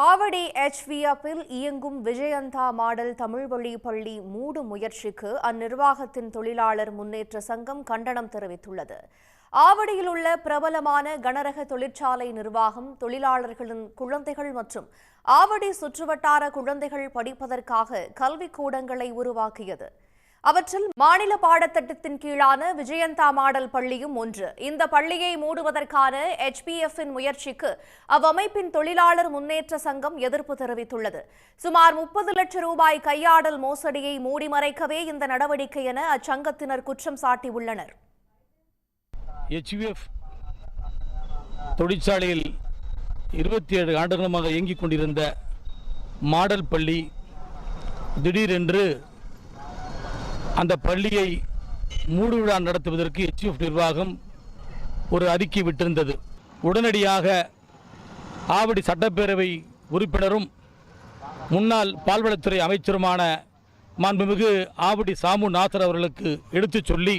ஆவடி எச்விஎப்பில் இயங்கும் விஜயந்தா மாடல் தமிழ்வழி பள்ளி மூடும் முயற்சிக்கு அந்நிர்வாகத்தின் தொழிலாளர் முன்னேற்ற சங்கம் கண்டனம் தெரிவித்துள்ளது. ஆவடியில் உள்ள பிரபலமான கனரக தொழிற்சாலை நிர்வாகம் தொழிலாளர்களின் குழந்தைகள் மற்றும் ஆவடி சுற்றுவட்டார குழந்தைகள் படிப்பதற்காக கல்விக் கூடங்களை உருவாக்கியது. அவற்றில் மாநில பாடத்திட்டத்தின் கீழான விஜயந்தா மாடல் பள்ளியும் ஒன்று. இந்த பள்ளியை மூடுவதற்கான எச்பிஎஃப்பின் முயற்சிக்கு அவ்வமைப்பின் தொழிலாளர் முன்னேற்ற சங்கம் எதிர்ப்பு தெரிவித்துள்ளது. சுமார் முப்பது லட்சம் ரூபாய் கையாடல் மோசடியை மூடி மறைக்கவே இந்த நடவடிக்கை என அச்சங்கத்தினர் குற்றம் சாட்டியுள்ளனர். தொழிற்சாலையில் இருபத்தி ஏழு ஆண்டுகளமாக இயங்கிக் கொண்டிருந்த மாடல் பள்ளி திடீரென்று அந்த பள்ளியை மூடு விழா நடத்துவதற்கு ஹெச்விஎஃப் நிர்வாகம் ஒரு அறிக்கை விட்டிருந்தது. உடனடியாக ஆவடி சட்டப்பேரவை உறுப்பினரும் முன்னாள் பால்வளத்துறை அமைச்சருமான மாண்புமிகு ஆவடி சாமு நாசர் அவர்களுக்கு எடுத்துச் சொல்லி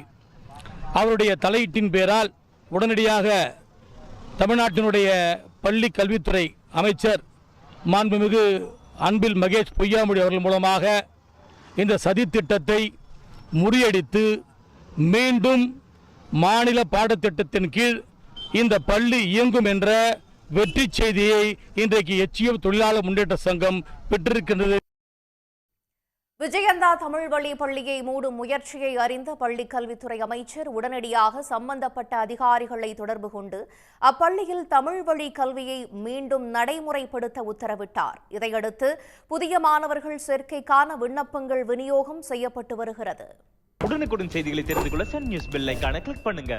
அவருடைய தலையீட்டின் பேரால் உடனடியாக தமிழ்நாட்டினுடைய பள்ளி கல்வித்துறை அமைச்சர் மாண்புமிகு அன்பில் மகேஷ் பொய்யாமொழி அவர்கள் மூலமாக இந்த சதித்திட்டத்தை முறியடித்து மீண்டும் மாநில பாடத்திட்டத்தின் கீழ் இந்த பள்ளி இயங்கும் என்ற வெற்றி செய்தியை இன்றைக்கு எச்சிஎம் தொழிலாளர் முன்னேற்ற சங்கம் பெற்றிருக்கின்றது. விஜயந்தா தமிழ் வழி பள்ளியை மூடும் முயற்சியை அறிந்த பள்ளிக் கல்வித்துறை அமைச்சர் உடனடியாக சம்பந்தப்பட்ட அதிகாரிகளை தொடர்பு கொண்டு அப்பள்ளியில் தமிழ் வழி கல்வியை மீண்டும் நடைமுறைப்படுத்த உத்தரவிட்டார். இதையடுத்து புதிய மாணவர்கள் சேர்க்கைக்கான விண்ணப்பங்கள் விநியோகம் செய்யப்பட்டு வருகிறது. உடனுக்குடன் செய்திகளை தெரிந்து கொள்ள சன் நியூஸ் பெல்லைக்கான கிளிக் பண்ணுங்க.